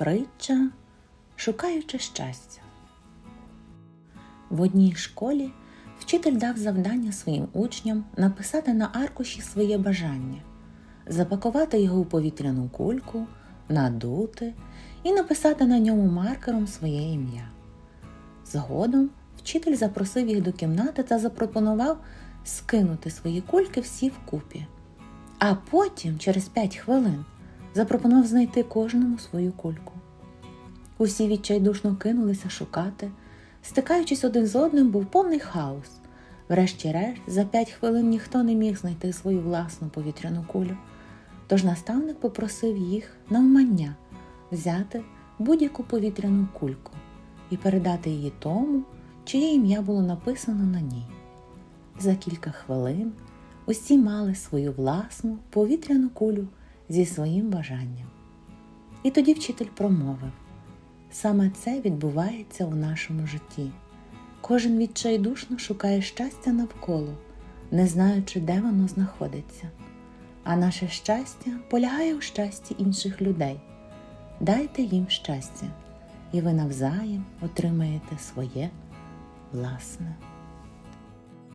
Притча, шукаючи щастя. В одній школі вчитель дав завдання своїм учням написати на аркуші своє бажання, запакувати його у повітряну кульку, надути і написати на ньому маркером своє ім'я. Згодом вчитель запросив їх до кімнати та запропонував скинути свої кульки всі вкупі. А потім, через п'ять хвилин, запропонував знайти кожному свою кульку. Усі відчайдушно кинулися шукати. Стикаючись один з одним, був повний хаос. Врешті-решт, за п'ять хвилин ніхто не міг знайти свою власну повітряну кулю. Тож наставник попросив їх навмання взяти будь-яку повітряну кульку і передати її тому, чиє ім'я було написано на ній. За кілька хвилин усі мали свою власну повітряну кулю зі своїм бажанням. І тоді вчитель промовив саме це відбувається у нашому житті. Кожен відчайдушно шукає щастя навколо, не знаючи, де воно знаходиться. А наше щастя полягає у щасті інших людей. Дайте їм щастя, і ви навзаєм отримаєте своє власне.